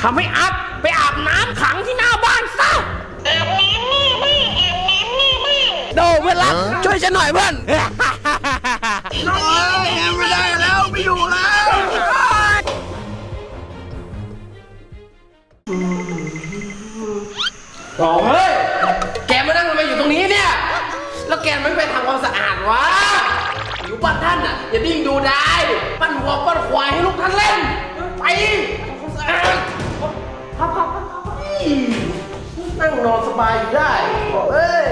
ทำให้อัดไปอาบน้ำขังที่หน้าบ้านซะโดเพื่อนรักช่วยฉันหน่อยเพื่อนไม่ได้แล้วไม่อยู่แล้วโอ้เฮ้ย แกมานั่งทำไมอยู่ตรงนี้เนี่ย แล้วแกไม่ไปทำความสะอาดวะอยู่บ้านท่านอะ อย่าดิ้งดูได้ ปั้นหัวปั้นควายให้ลูกท่านเล่น ไปทำความสะอาด นั่งนอนสบายอยู่ได้บอกเอ้ย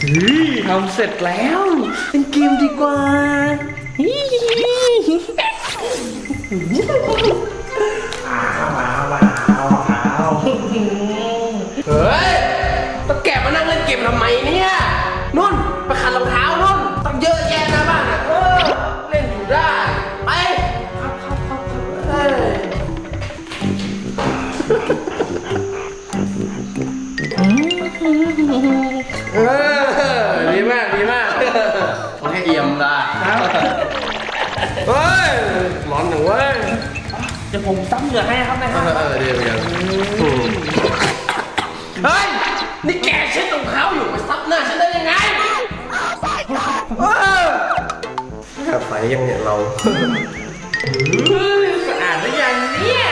เฮ้ยทำเสร็จแล้ว เป็นเกมดีกว่าฮิเฮ้ยตะแกะมานั่งเล่นเกมทำไมเนี่ย เดี๋ยวผมซับเหงื่อให้ครับนะคเอรับอเออดีเหมือนกันเฮ้ย นี่แกเช็ดรองเท้าอยู่ไปซับหน้าฉันได้ยังไงเออแค่ใสยังเนี่ยเราสะอาดหรือยังเนี่ย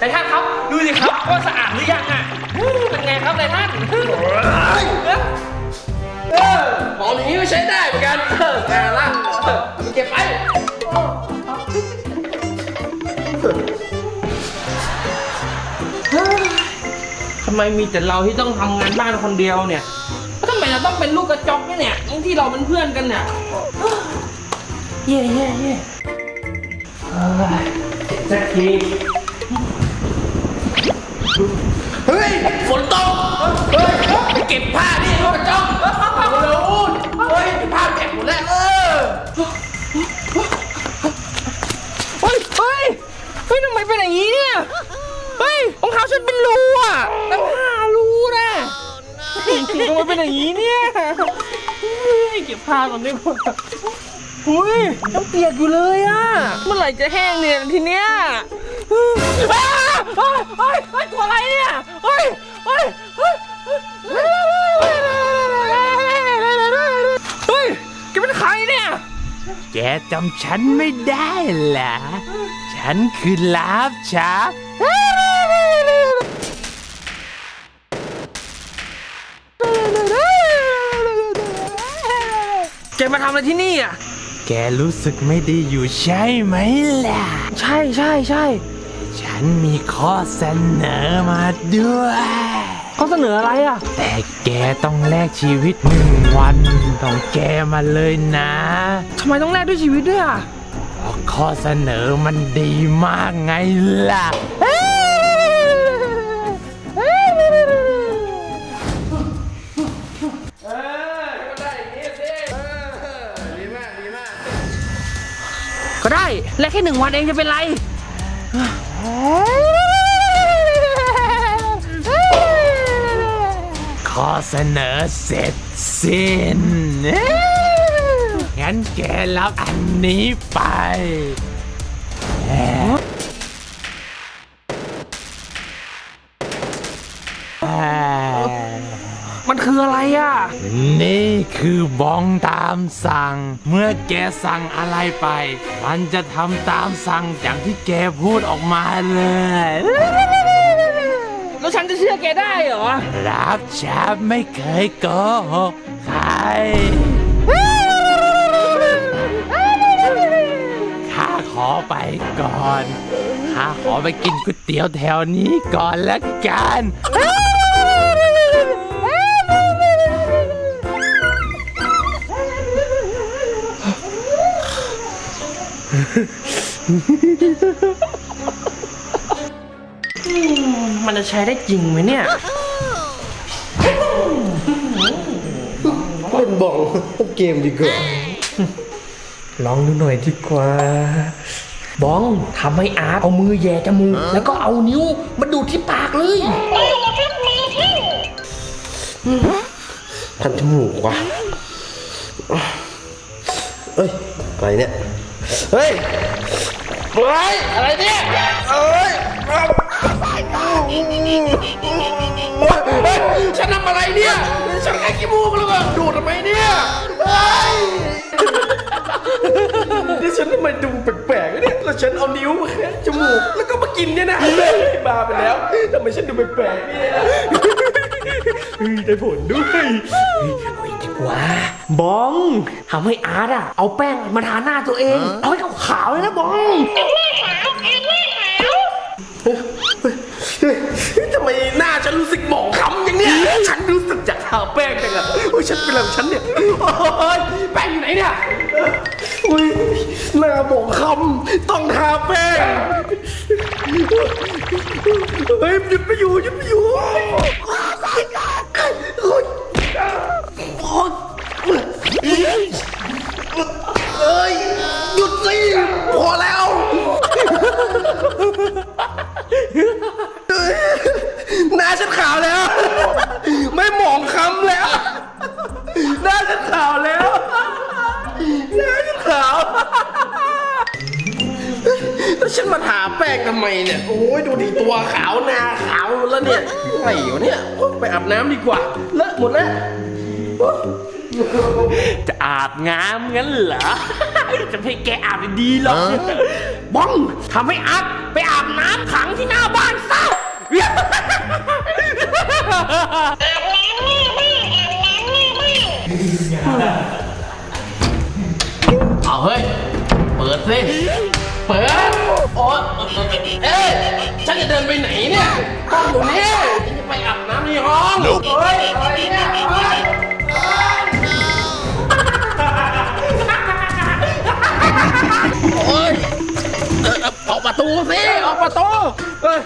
นายท่านครับ ดูสิครับว่าสะอาดหรือยังอะเป็นไงครับนายท่านเออหอมอย่างนี้ก็ใช้ได้เหมือนกันเออแต่ละเออเอาไปเก็บไป ไมมีแต่เราที่ต้องทำงานบ้านคนเดียวเนี่ยแล้วทำไมเราต้องเป็นลูกกระจอกเนี่ยทั้งที่เราเป็นเพื่อนกันเนี่ยเย่เย่เย่เอ้ยเสร็จสักทีเฮ้ยฝนตกเฮ้ยไปเก็บผ้านี่ลูกกระจอกเร็วๆอุ่นเฮ้ยผ้าแกะหมดแล้วเออเฮ้ยเฮ้ยเฮ้ยทำไมเป็นอย่างนี้เนี่ย เฮ้ยรองเท้าฉันเป็นรูอะตั้งห้ารูนะเฮ้ยทำไมเป็นอย่างนี้เนี่ยเฮ้ยเก็บผ้าก่อนดีกว่าอุ้ยยังเปียกอยู่เลยอะ เมื่อไหร่จะแห้งเนี่ยทีเนี้ยเฮ้ยอ้าเฮ้ยเฮ้ยเฮ้ยตัวอะไรเนี่ยเฮ้ยเฮ้ยเฮ้ยเฮ้ยเฮ้ยแกเป็นใครเนี่ย แกจำฉันไม่ได้เหรอ ฉันคือลาบชา แกมาทำอะไรที่นี่อะ แกรู้สึกไม่ดีอยู่ใช่ไหมล่ะ ใช่ใช่ใช่ ฉันมีข้อเสนอมาด้วยเขาเสนออะไรอะ แต่แกต้องแลกชีวิตหนึ่งวันต้องแกมาเลยนะทำไมต้องแลกด้วยชีวิตด้วยอะ เพราะข้อเสนอมันดีมากไงล่ะ ก็ได้ และแค่หนึ่งวันเองจะเป็นไร ข้อเสนอเสร็จสิ้น งั้นแกรับอันนี้ไป มันคืออะไรอะ นี่คือบองตามสั่ง เมื่อแกสั่งอะไรไป มันจะทำตามสั่งอย่างที่แกพูดออกมาเลย แล้วฉันจะเชื่อแกได้เหรอ รับชาบไม่เคยโกหกใคร ข้าขอไปก่อน ข้าขอไปกินก๋วยเตี๋ยวแถวนี้ก่อนละกัน มันจะใช้ได้จริงไหมเนี่ยเล่นบองเกมดีกว่าลองดูหน่อยดีกว่าบองทำให้อาร์ตเอามือแย่จมูกแล้วก็เอานิ้วมาดูดที่ปากเลยคันจมูกว่ะเอ้ยอะไรเนี่ย เฮ้ยเฮ้ยอะไรเนี่ยเอ้ยเฮ้ยฉันทำอะไรเนี่ย ฉันแค่ขี้มูกแล้วก็ดูดทำไมเนี่ยเฮ้ยนี่ฉันทำไมดูแปลกๆเนี่ยแล้วฉันเอานิ้วมาแคะจมูก แล้วก็มากินเนี่ยนะบ้าไปแล้วทำไมฉันดูแปลกๆเนี่ยนะเฮ้ยได้ผลด้วย เฮ้ยเอาอีกดีกว่าบองทำให้อาร์ตอะเอาแป้งมาทาหน้าตัวเองเอาให้ขาวๆเลยนะบองเฮ้ยทำไมหน้าฉันรู้สึกหมองคล้ำอย่างเนี้ยฉันรู้สึกอยากทาแป้งจังอะโอ้ยฉันเป็นอะไรของฉันเนี่ยโอ้ยแป้งอยู่ไหนเนี่ยโอ้ยหน้าหมองคล้ำต้องทาแป้งเฮ้ยหยุดไปอยู่หยุดไปอยู่ เอ้ยหยุดสิพอแล้วหน้าฉันขาวแล้ว ไม่หมองคล้ำแล้วหน้าฉันขาวแล้วหน้าฉันขาวแล้วฉันมาทาแป้งทำไมเนี่ยโอ้ยดูดิตัวขาวหน้าขาวแล้วเนี่ยไอ้วะเนี่ยไปอาบน้ำดีกว่าเลอะหมดแล้ว จะอาบน้ำงั้นเหรอ จะให้แกอาบดีๆหรอกบ้องทำให้อาร์ตไปอาบน้ำขังที่หน้าบ้านซะเอาเฮ้ย เปิดสิ เปิด โอ๊ยเอ้ยฉันจะเดินไปไหนเนี่ยห้องอยู่นี่ฉันจะไปอาบน้ำในห้องเฮ้ยอะไรเนี่ย ตูสิออกประตูเอ้ย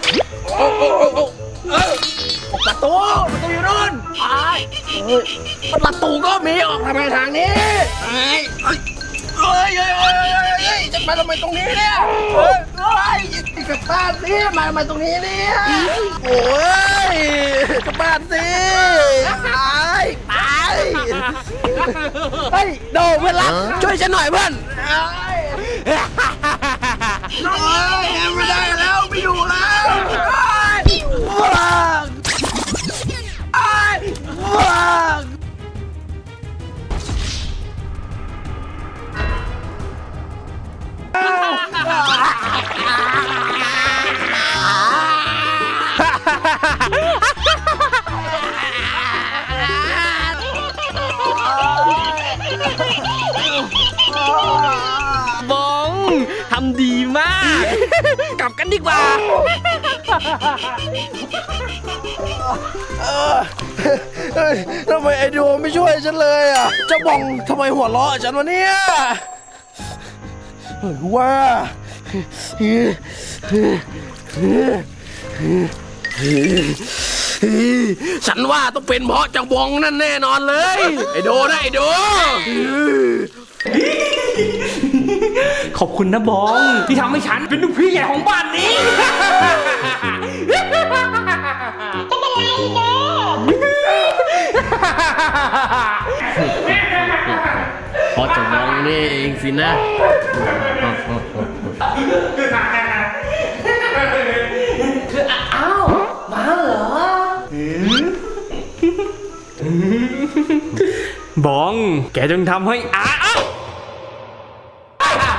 โอ้โอ้โอ้โอ้เอ้ยออกประตูประตูอยู่นู่นไปเฮ้ยประตูก็มีออกทำไมทางนี้เฮ้ยเฮ้ยเฮ้ยเฮ้ยเฮ้ยเฮ้ยเฮ้ยจะมาทำไมตรงนี้เนี่ยเฮ้ยเฮ้ยกลับบ้านสิมาทำไมตรงนี้เนี่ยโอ้ยกลับบ้านสิตายตายเฮ้ยโดเพื่อนรักช่วยฉันหน่อยเพื่อนเฮ้ยเฮ้ย ดีกว่า เฮ้ยทำไมไอโดไม่ช่วยฉันเลยอะเจะบองทำไมหัวเราะฉันวะเนี่ยหรือว่าฉันว่าต้องเป็นเพราะเจ้าบองนั่นแน่นอนเลย ไอโดนะไอโด ขอบคุณนะบอง ที่ทำให้ฉันเป็นลูกพี่ใหญ่ของบ้านนี้เพราะเจ้าบองนี่เองสินะ อ้าวมาเหรอ บอง แกจงทำให้อาอ้าว